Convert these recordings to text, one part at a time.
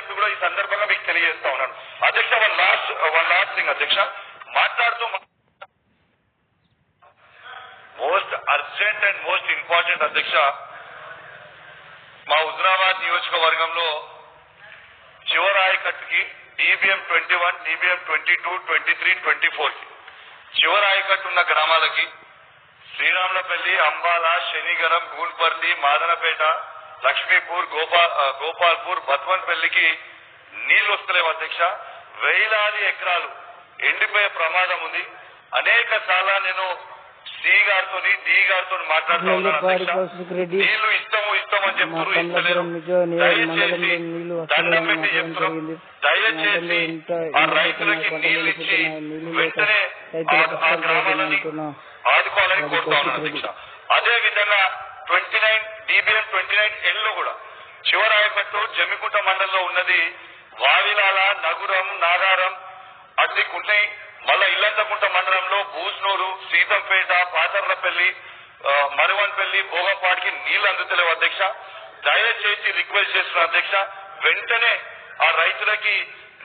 చెప్పి కూడా ఈ సందర్భంగా మీకు తెలియజేస్తా ఉన్నాను. అధ్యక్ష one last one last thing అధ్యక్ష. మాట్లాడుతూ most urgent and most important అధ్యక్ష మా హుజరాబాద్ నియోజకవర్గంలో చివరి ఆయకట్టుకి twenty one T B M twenty two twenty three twenty four చివరి ఉన్న గ్రామాలకి శ్రీరాములపల్లి అంబాల శనిగరం గూల్పర్తి మాదనపేట లక్ష్మీపూర్ గోపాల్ ఆ, గోపాల్పూర్ బత్వన్పల్లికి నీళ్ళు వస్తలేవు అధ్యక్ష. వేలాది ఎకరాలు ఎండిపోయే ప్రమాదం ఉంది. అనేక సార్లు నేను సి గారితో డి గారితో మాట్లాడుతూ ఉన్నాను నెల్లిపాడి అధ్యక్ష. కౌశిక్ రెడ్డి నీళ్ళు ఇస్తాము ఇస్తామని చెప్తున్నారు ఇస్తలేరు. దయచేసి దండం పెట్టి చెప్తున్నాం. దయచేసి ఆ రైతులకి నీళ్ళు ఇచ్చి వెంటనే ఆ- గ్రామాలని. ఆదుకోవాలని కోరుతా ఉన్నాను. అధ్యక్ష. అదే విధంగా twenty nine D B M twenty nine ఎన్లో కూడా. శివరాయపట్టు జమ్మికుంట మండలంలో ఉన్నది వావిలాల నగురం నాగారం అట్టి కుంటై మళ్ళా ఇల్లంతకుంట మండలంలో బూస్నూరు సీతంపేట పాతర్లపల్లి మరువన్పల్లి భోగంపాటికి నీళ్ళు అందుతలేవు అధ్యక్ష. దయచేసి రిక్వెస్ట్ చేస్తున్న అధ్యక్ష వెంటనే ఆ రైతులకి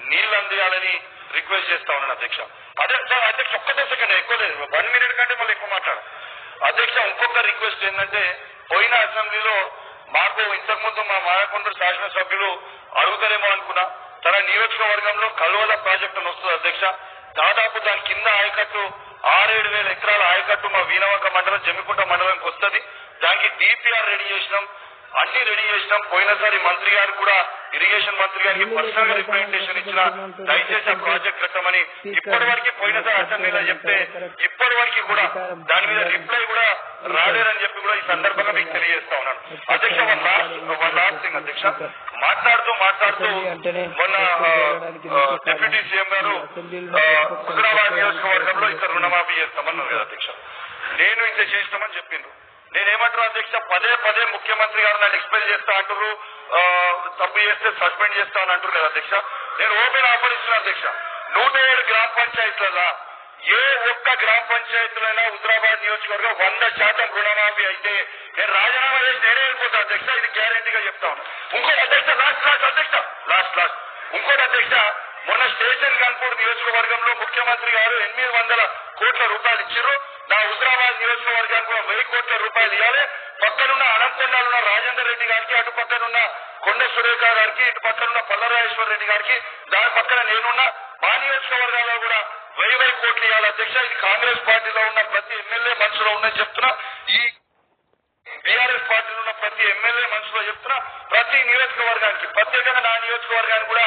నీళ్ళు అందియాలని రిక్వెస్ట్ చేస్తా ఉన్నాను అధ్యక్ష. అదే సార్ అధ్యక్ష ఒక్కటే సెకండ్ ఎక్కువ లేదు. వన్ మినిట్ కంటే మళ్ళీ ఎక్కువ మాట్లాడు. అధ్యక్ష ఇంకొక రిక్వెస్ట్ ఏంటంటే పోయిన అసెంబ్లీలో మాకు ఇంతకుముందు మా మాయకొండ శాసనసభ్యులు అడుగుతారేమో అనుకున్నా. తన నియోజకవర్గంలో కల్వల ప్రాజెక్టు వస్తుంది అధ్యక్ష. దాదాపు దాని కింద ఆయకట్టు ఆరేడు వేల ఎకరాల ఆయకట్టు మా వీణవక మండలం జమ్మికుంట మండలంకి వస్తుంది. దానికి డిపిఆర్ రెడీ చేసినాం. అన్ని రెడీ చేసినాం. పోయినసారి మంత్రి గారు కూడా ఇరిగేషన్ మంత్రి గారికి పర్సనల్గా రిప్రజెంటేషన్ ఇచ్చిన దయచేసి ఆ ప్రాజెక్ట్ కట్టమని ఇప్పటి వరకు పోయినసారి అసెంబ్లీలో చెప్తే ఇప్పటి వరకు కూడా దాని మీద రిప్లై కూడా రాలేరని చెప్పి కూడా ఈ సందర్భంగా మీకు తెలియజేస్తా ఉన్నాను. అధ్యక్ష one last one last thing అధ్యక్ష. మాట్లాడుతూ మాట్లాడుతూ మొన్న డిప్యూటీ సీఎం గారు హుజరాబాద్ నియోజకవర్గంలో ఇక్కడ రుణమాఫీ చేస్తామన్నారు కదా అధ్యక్ష. నేను ఇంత చేస్తామని చెప్పిండ్రు. నేనేమంటున్నా అధ్యక్ష పదే పదే ముఖ్యమంత్రి గారు నన్ను ఎక్స్ప్లెయిన్ చేస్తా అంటారు తప్పు చేస్తే సస్పెండ్ చేస్తా అని అంటారు కదా అధ్యక్ష. నేను ఓపెన్ ఆఫర్ ఇస్తున్నా అధ్యక్ష. నూట ఏడు గ్రామ పంచాయతీలలో ఏ ఒక్క గ్రామ పంచాయతీలైనా హుజరాబాద్ నియోజకవర్గం వంద శాతం రుణమాఫీ అయితే నేను రాజీనామా చేసి నేనే వెళ్ళిపోతా. అధ్యక్ష ఇది గ్యారంటీగా చెప్తా ఉన్నా. ఇంకోటి అధ్యక్ష లాస్ట్ లాస్ట్ అధ్యక్ష. లాస్ట్ లాస్ట్ ఇంకోటి అధ్యక్ష మొన్న స్టేషన్ గన్పూర్ నియోజకవర్గంలో ముఖ్యమంత్రి గారు ఎనిమిది వందల కోట్ల రూపాయలు ఇచ్చారు. నా హుజరాబాద్ నియోజకవర్గానికి కూడా వెయ్యి కోట్ల రూపాయలు ఇవ్వాలి. పక్కనున్న అనంతకొండలో ఉన్న రాజేందర్ రెడ్డి గారికి అటు పక్కనున్న కొండ సురేఖ గారికి ఇటు పక్కనున్న పల్లరాజేశ్వర రెడ్డి గారికి దాని పక్కన నేనున్న. మా నియోజకవర్గాల్లో కూడా వెయ్యి వెయ్యి కోట్లు ఇవ్వాలి అధ్యక్ష. ఇది కాంగ్రెస్ పార్టీలో ఉన్న ప్రతి ఎమ్మెల్యే మనసులో ఉందని చెప్తున్నా. ఈ బీఆర్ఎస్ పార్టీలో ఉన్న ప్రతి ఎమ్మెల్యే మనసులో చెప్తున్నా. ప్రతి నియోజకవర్గానికి ప్రత్యేకంగా నా నియోజకవర్గానికి కూడా